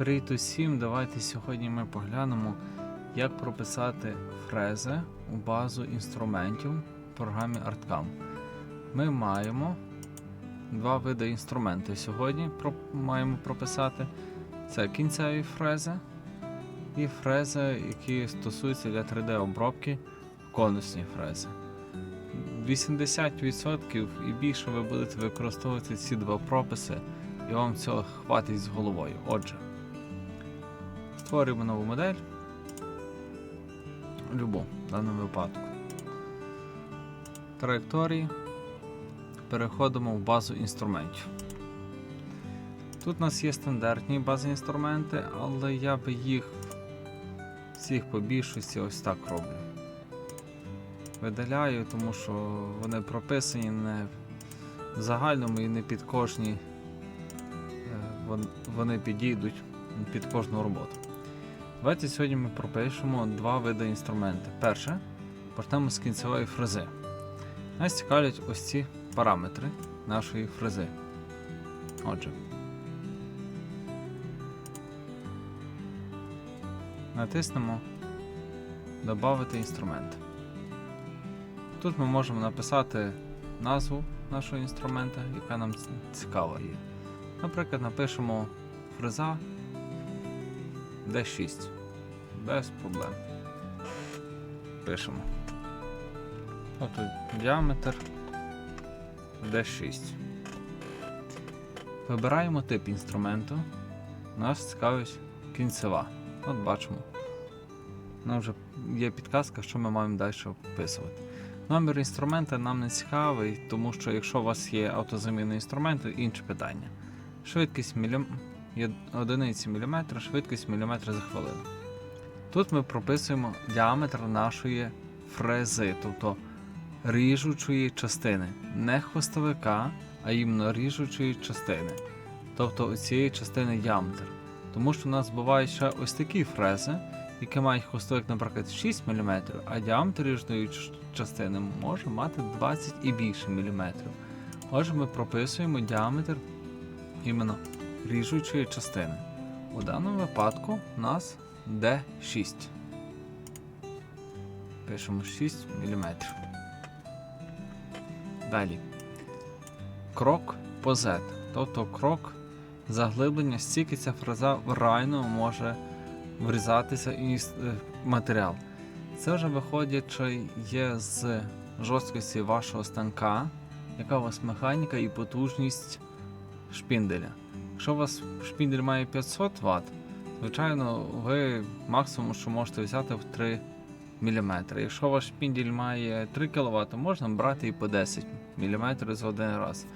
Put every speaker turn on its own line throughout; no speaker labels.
Привіт усім! Давайте сьогодні ми поглянемо, як прописати фрези у базу інструментів в програмі ArtCam. Ми маємо два види інструментів сьогодні маємо прописати. Це кінцеві фрези і фрези, які стосуються для 3D-обробки конусні фрези. 80% і більше ви будете використовувати ці два прописи, і вам цього хватить з головою. Отже, створюємо нову модель. Любу в даному випадку. Траєкторії. Переходимо в базу інструментів. Тут у нас є стандартні бази інструменти, але я би їх всіх по більшості ось так роблю. Видаляю, тому що вони прописані не в загальному і не під кожні. е, Вони підійдуть під кожну роботу. Давайте сьогодні ми пропишемо два види інструменту. Перше, почнемо з кінцевої фрези. Нас цікавлять ось ці параметри нашої фрези. Отже. Натиснемо Добавити інструмент. Тут ми можемо написати назву нашого інструмента, яка нам цікава є. Наприклад, напишемо фреза D6. Без проблем. Пишемо. От тут діаметр D6. Вибираємо тип інструменту. Нас цікавить кінцева. От бачимо. Нам вже є підказка, що ми маємо далі вписувати. Номер інструмента нам не цікавий, тому що якщо у вас є автозамінний інструмент, інше питання. Швидкість мілім... одиниці міліметра, швидкість міліметра за хвилину. Тут ми прописуємо діаметр нашої фрези, тобто ріжучої частини. Не хвостовика, а іменно ріжучої частини. Тобто цієї частини діаметр. Тому що у нас бувають ще ось такі фрези, які мають хвостовик, наприклад, 6 мм, а діаметр ріжної частини може мати 20 і більше мм. Отже, ми прописуємо діаметр іменно ріжучої частини. У даному випадку у нас D6. Пишемо 6 мм. Далі. Крок по Z. Тобто крок заглиблення, стільки ця фраза реально може врізатися і е, матеріал. Це вже виходячи є з жорсткості вашого станка, яка у вас механіка і потужність шпінделя. Якщо у вас шпіндель має 500 Вт, звичайно, ви максимум, що можете взяти в 3 мм. Якщо ваш шпіндель має 3 кВт, можна брати і по 10 мм за один раз.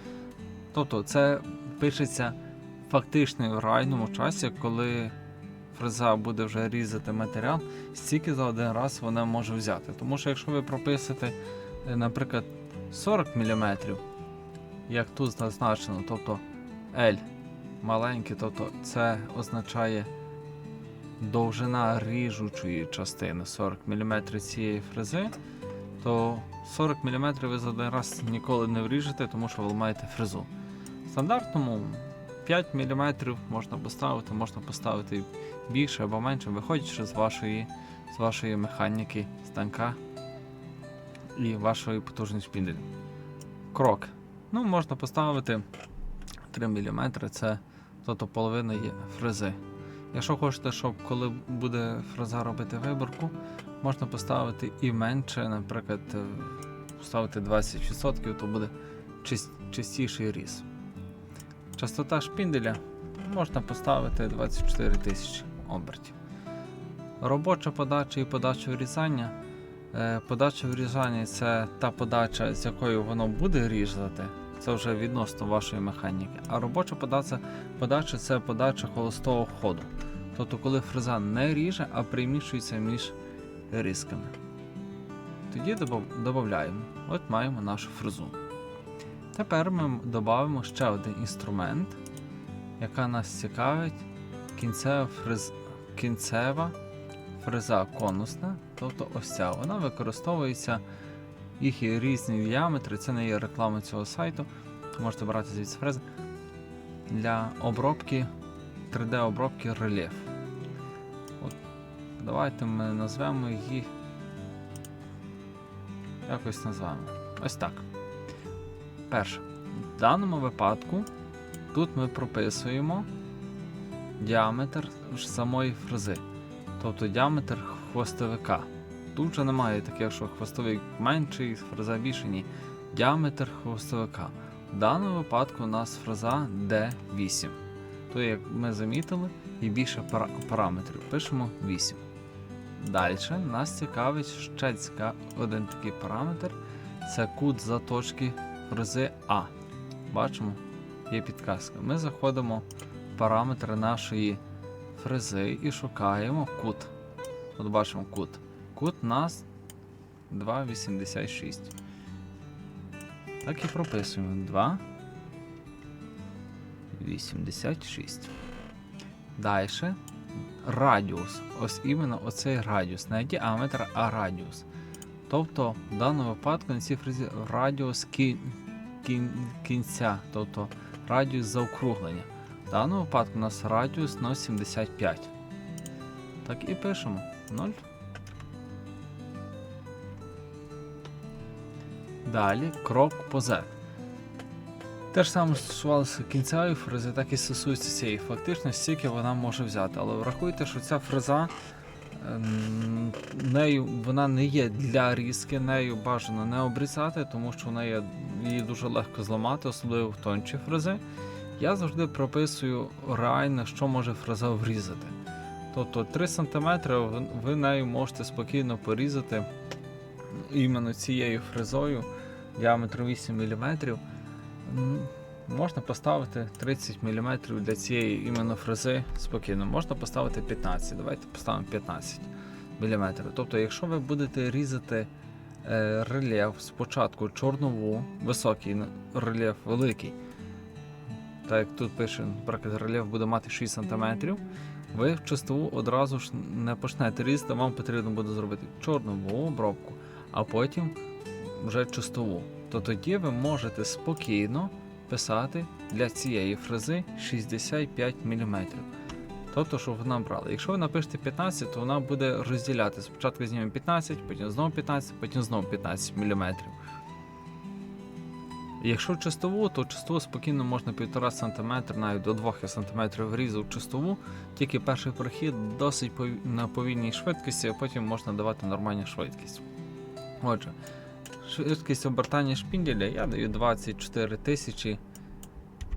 Тобто це пишеться фактично в реальному часі, коли фреза буде вже різати матеріал, стільки за один раз вона може взяти. Тому що якщо ви прописуєте, е, наприклад, 40 мм, як тут зазначено, тобто L маленький, тобто це означає довжина ріжучої частини 40 мм цієї фрези, то 40 мм ви за один раз ніколи не вріжете, тому що ви ламаєте фрезу. Стандартному 5 мм можна поставити, можна поставити більше або менше, виходячи з вашої, з вашої механіки станка і вашої потужності шпінделя. Крок. Ну, можна поставити 3 мм, це тобто половина є фрези. Якщо хочете, щоб коли буде фреза робити виборку, можна поставити і менше, наприклад, е, поставити 20%, то буде чистіший різ. Частота шпінделя можна поставити 24 тисячі обертів. Робоча подача і подача врізання. Е, Подача врізання це та подача, з якою воно буде різати. Це вже відносно вашої механіки. А робоча подача, подача це подача холостого ходу. Тобто, коли фреза не ріже, а приміщується між різками. Тоді додаємо. От маємо нашу фрезу. Тепер ми додамо ще один інструмент, яка нас цікавить. Кінцева, фрез... кінцева фреза конусна, тобто ось ця. Вона використовується, їх є різні діаметри, це не є реклама цього сайту. Можете брати звідси фрези для обробки 3D обробки рельєф. От, давайте ми назвемо її. Якось назвемо. Ось так. Перше. В даному випадку тут ми прописуємо діаметр самої фрези, тобто діаметр хвостовика. Тут вже немає таке, що хвостовик менший, фреза більше, ні. Діаметр хвостовика. В даному випадку у нас фреза D8. То, як ми замітили, і більше пара- параметрів. Пишемо 8. Далі нас цікавить ще ціка- один такий параметр це кут заточки фрези А. Бачимо, є підказка. Ми заходимо в параметри нашої фрези і шукаємо кут. От бачимо кут. Кут нас 2,86. Так і прописуємо 2,86. Далі радіус. Ось іменно оцей радіус. Не діаметр, а радіус. Тобто, в даному випадку на цій фразі радіус кі... кін... кінця, тобто радіус заокруглення. В даному випадку у нас радіус 0,75. Так і пишемо 0. Далі крок по Z. Те ж саме стосувалося кінцевої фрези, так і стосується цієї. Фактично, стільки вона може взяти. Але врахуйте, що ця фреза ем, нею вона не є для різки, нею бажано не обрізати, тому що вона є, її дуже легко зламати, особливо в тончі фрези. Я завжди прописую реально, що може фреза врізати. Тобто 3 см ви нею можете спокійно порізати іменно цією фрезою діаметром 8 мм. Можна поставити 30 мм для цієї іменно фрези спокійно. Можна поставити 15. Давайте поставимо 15 мм. Тобто, якщо ви будете різати е, рельєф спочатку чорнову, високий рельєф великий, так як тут пише, наприклад, рельєф буде мати 6 см, ви в чистову одразу ж не почнете різати, вам потрібно буде зробити чорнову обробку, а потім вже чистову. То тоді ви можете спокійно писати для цієї фрези 65 мм. Тобто, щоб вона брала. Якщо ви напишете 15, то вона буде розділяти. Спочатку знімемо 15, потім знову 15, потім знову 15 мм. Якщо чистову, то чистову спокійно можна 1,5 см, навіть до 2 см врізав чистову, тільки перший прохід досить на повільній швидкості, а потім можна давати нормальну швидкість. Отже, швидкість обертання шпінделя я даю 24 тисячі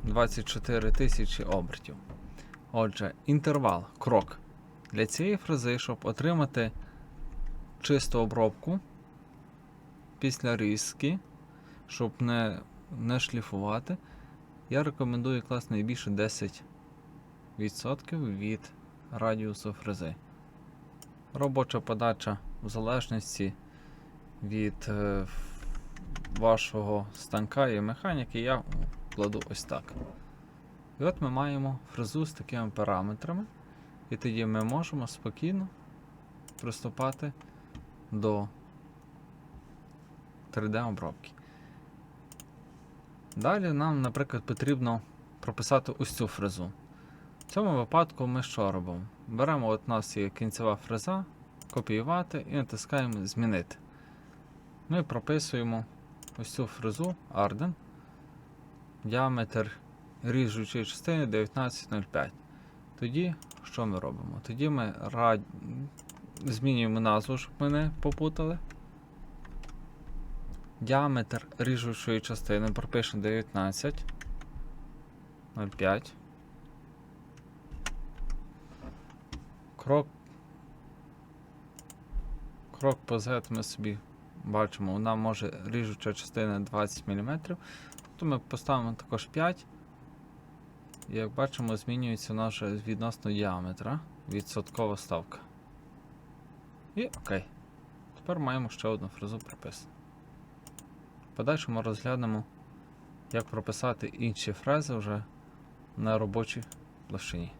24 тисячі обертів. Отже, інтервал, крок. Для цієї фрази, щоб отримати чисту обробку після різки, щоб не, не шліфувати, я рекомендую класти найбільше 10% від радіусу фрези. Робоча подача в залежності від е, вашого станка і механіки я кладу ось так. І от ми маємо фрезу з такими параметрами, і тоді ми можемо спокійно приступати до 3D-обробки. Далі нам, наприклад, потрібно прописати ось цю фрезу. В цьому випадку ми що робимо? Беремо, от у нас є кінцева фреза, копіювати і натискаємо Змінити. Ми прописуємо ось цю фрезу Arden. Діаметр ріжучої частини 19,05. Тоді що ми робимо? Тоді ми рад... змінюємо назву, щоб ми не попутали. Діаметр ріжучої частини пропишемо 19,05. Крок. Крок по Z ми собі бачимо, вона може ріжуча частина 20 мм. То ми поставимо також 5. І як бачимо, змінюється наша відносно діаметра відсоткова ставка. І окей. Тепер маємо ще одну фрезу прописану. В подальшому розглянемо, як прописати інші фрези вже на робочій площині.